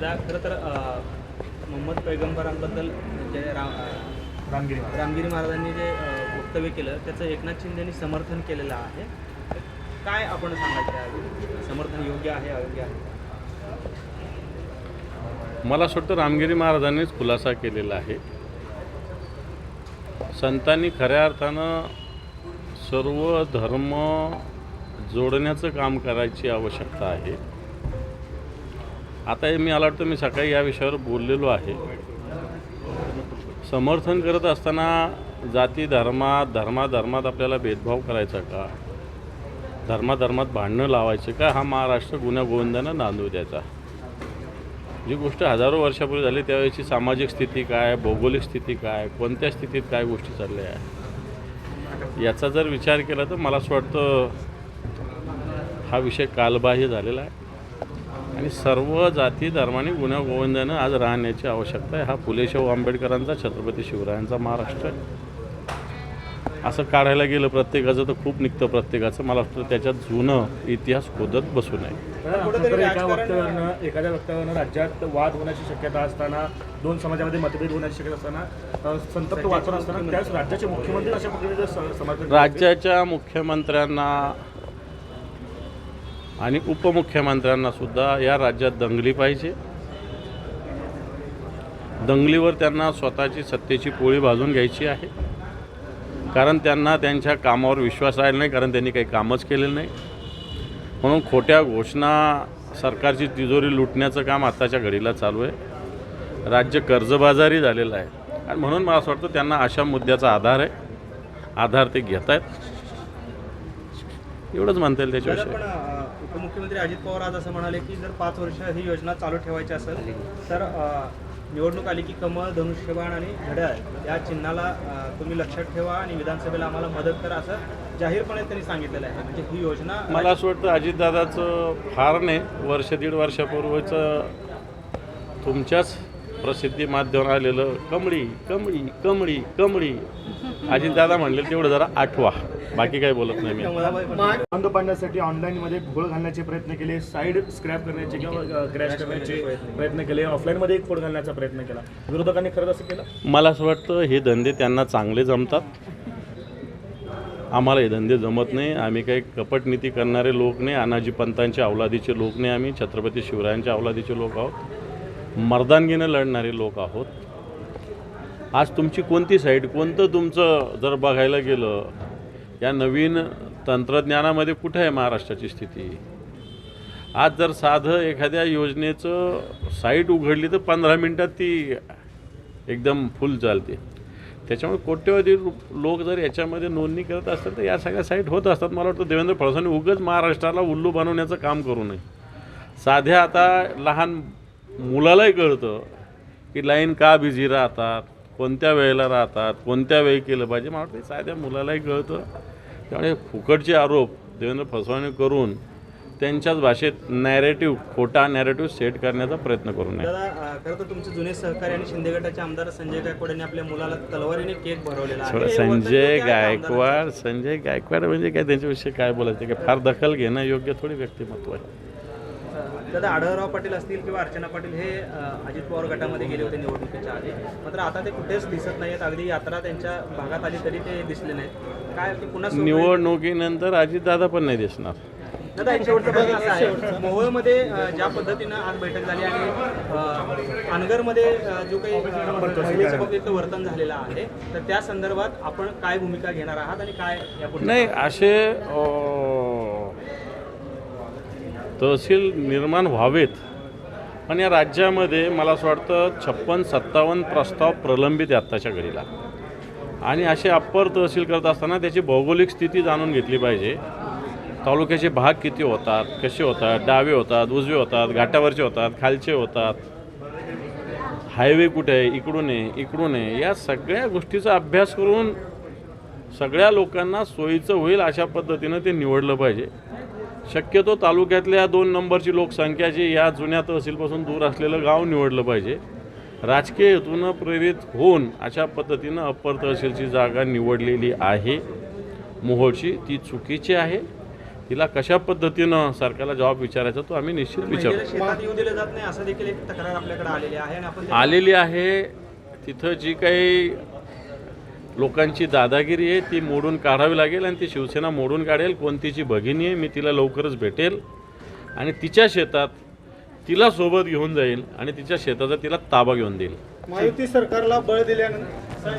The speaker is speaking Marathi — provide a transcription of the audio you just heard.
दादा खरं तर मोहम्मद पैगंबरांबद्दल जे राम रामगिरी रामगिरी महाराजांनी जे वक्तव्य केलं त्याचं एकनाथ शिंदेनी समर्थन केलेलं आहे. काय आपण सांगाल त्या समर्थन योग्य आहे अयोग्य आहे? मला असं वाटतं रामगिरी महाराजांनीच खुलासा केलेला आहे. संतांनी खऱ्या अर्थानं सर्व धर्म जोडण्याचं काम करायची आवश्यकता आहे. आता मी मला वाटतं मी सकाळी या विषयावर बोललेलो आहे. समर्थन करत असताना जाती धर्मात धर्माधर्मात आपल्याला भेदभाव करायचा का? धर्माधर्मात भांडणं लावायचे का? हा महाराष्ट्र गुन्ह्यागोविंदानं नांदू द्यायचा. जी गोष्ट हजारो वर्षापूर्वी झाली त्यावेळेची सामाजिक स्थिती काय भौगोलिक स्थिती काय कोणत्या स्थितीत काय गोष्टी चालल्या? आहे याचा जर विचार केला तर मला असं वाटतं हा विषय कालबाह्य झालेला आहे. आणि सर्व जाती धर्माने गुन्ह्या गोविंदानं आज राहण्याची आवश्यकता आहे. हा फुले शाहू आंबेडकरांचा छत्रपती शिवरायांचा महाराष्ट्र आहे. असं काढायला गेलं प्रत्येकाचं तर खूप निघतं प्रत्येकाचं. मला वाटतं त्याच्यात जुनं इतिहास खोदत बसू नये एका वक्तव्यानं एखाद्या वक्तव्यानं राज्यात वाद होण्याची शक्यता असताना दोन समाजामध्ये मतभेद होण्याची शक्यता असताना संतप्त वातावरण असताना त्याच राज्याचे मुख्यमंत्री अशा. राज्याच्या मुख्यमंत्र्यांना आणि उपमुख्यमंत्र्यांना सुद्धा या राज्यात दंगली पाहिजे. दंगलीवर त्यांना स्वतःची सत्तेची पोळी भाजून घ्यायची आहे. कारण त्यांना त्यांच्या कामावर विश्वास राहिला नाही कारण त्यांनी काही कामच केलेलं नाही. म्हणून खोट्या घोषणा सरकारची तिजोरी लुटण्याचं काम आत्ताच्या घडीला चालू आहे. राज्य कर्जबाजारी झालेलं आहे. आणि म्हणून मला असं वाटतं त्यांना अशा मुद्द्याचा आधार आहे. आधार ते घेत आहेत एवढंच म्हणता येईल त्याच्याविषयी. पण अ, उपमुख्यमंत्री अजित पवार आज असं म्हणाले की जर पाच वर्ष ही योजना चालू ठेवायची असेल तर अ, निवडणूक आली की कमळ धनुष्यबाण आणि घड्याळ या चिन्हाला अ, तुम्ही लक्षात ठेवा आणि विधानसभेला आम्हाला मदत करा असं जाहीरपणे त्यांनी सांगितलेलं आहे. म्हणजे ही योजना मला असं वाटतं अजितदादाचं फार नाही. वर्ष दीड वर्षापूर्वीचं तुमच्याच प्रसिद्धी माध्यमावर आलेलं कमळी कमळी कमळी कमळी. अजितदादा म्हणले तेवढं जरा आठवा. बाकी काही बोलत नाही मी. बंद पाडण्यासाठी ऑनलाईनमध्ये घोळ घालण्याचे प्रयत्न केले साईड स्क्रॅप करण्याचे किंवा क्रॅश करण्याचे प्रयत्न केले ऑफलाईनमध्ये एक फोड घालण्याचा प्रयत्न केला. विरोधकांनी खरंच असं केलं? मला असं वाटतं हे धंदे त्यांना चांगले जमतात. आम्हाला हे धंदे जमत नाही. आम्ही काही कपटनीती करणारे लोक नाही. अनाजी पंतांच्या अवलादीचे लोक नाही आम्ही. छत्रपती शिवरायांच्या अवलादीचे लोक आहोत. मर्दानगीनं लढणारे लोक आहोत. आज तुमची कोणती साईड कोणतं तुमचं जर बघायला गेलं या नवीन तंत्रज्ञानामध्ये कुठे आहे महाराष्ट्राची स्थिती? आज जर साधं एखाद्या योजनेचं साईट उघडली तर पंधरा मिनटात ती एकदम फुल चालते. त्याच्यामुळे कोट्यवधी लोक जर याच्यामध्ये नोंदणी करत असतात तर या सगळ्या साईट होत असतात. मला वाटतं देवेंद्र फडणवीस उगच महाराष्ट्राला उल्लू बनवण्याचं काम करू नये. साध्या आता लहान मुलालाही कळतं की लाईन का बिझी राहतात कोणत्या वेळेला राहतात कोणत्या वेळी केलं पाहिजे. मला वाटतं साध्या मुलालाही कळतं. त्यामुळे फुकटचे आरोप देवेंद्र फडणवीस करून त्यांच्याच भाषेत नॅरेटिव्ह खोटा नॅरेटिव्ह सेट करण्याचा प्रयत्न करू नये. खरं तर तुमचे जुने सहकारी आणि शिंदे गटाचे आमदार संजय गायकवाड यांनी आपल्या मुलाला तलवारीने केक भरवलेला संजय? गायकवाड संजय गायकवाड म्हणजे काय? त्यांच्याविषयी काय बोलायचं? काय फार दखल घेणं योग्य थोडी व्यक्तिमत्व आहे. दादा आढळराव पाटील असतील किंवा अर्चना पाटील हे अजित पवार गटामध्ये गेले होते निवडणुकीच्या आधी. मात्र आता ते कुठेच दिसत नाहीत अगदी यात्रा त्यांच्या भागात आली तरी ते दिसले नाहीत. काय ते पुन्हा सुरू होईल? निवडणुकीनंतर अजितदादा पण नाही दिसणार. दादा एक शेवटचा प्रश्न असा आहे. मोहोळमध्ये अ, ज्या पद्धतीनं आज बैठक झाली आणि अ, अनगरमध्ये अ, जो काही अ, महिलेच्या बाबतीत वर्तन झालेलं आहे तर त्या संदर्भात आपण काय भूमिका घेणार आहात आणि काय यापुढे नाही असे अं, तहसील निर्माण व्हावेत. पण या राज्यामध्ये मला असं वाटतं छप्पन सत्तावन्न प्रस्ताव प्रलंबित आहे आत्ताच्या घडीला. आणि असे अप्पर तहसील करत असताना त्याची भौगोलिक स्थिती जाणून घेतली पाहिजे. तालुक्याचे भाग किती होतात कसे होतात डावे होतात उजवे होतात घाटावरचे होतात खालचे होतात हायवे कुठे आहे इकडून आहे इकडून आहे या सगळ्या गोष्टीचा अभ्यास करून सगळ्या लोकांना सोयीचं होईल अशा पद्धतीनं ते निवडलं पाहिजे. शक्यतो तालुक्यातल्या दोन नंबरची लोकसंख्या जी या जुन्या तहसीलपासून दूर असलेलं गाव निवडलं पाहिजे. राजकीय हेतूनं प्रेरित होऊन अशा पद्धतीनं अप्पर तहसीलची जागा निवडलेली आहे. मोहोळची ती चुकीची आहे. तिला कशा पद्धतीनं सरकारला जबाब विचारायचा तो आम्ही निश्चित महिलेला विचारू. शेतात येऊ दिलं जात नाही असं देखील एक तक्रार आपल्याकडे आलेली आहे आणि आपण त्या- आलेली आहे. तिथं जी काही लोकांची दादागिरी आहे ती मोडून काढावी लागेल आणि ती शिवसेना मोडून काढेल. कोणतीची भगिनी आहे मी तिला लवकरच भेटेल. आणि तिच्या शेतात तिला सोबत घेऊन जाईल आणि तिच्या शेताचा तिला ताबा घेऊन देईल. महायुती सरकारला बळ दिल्यानंतर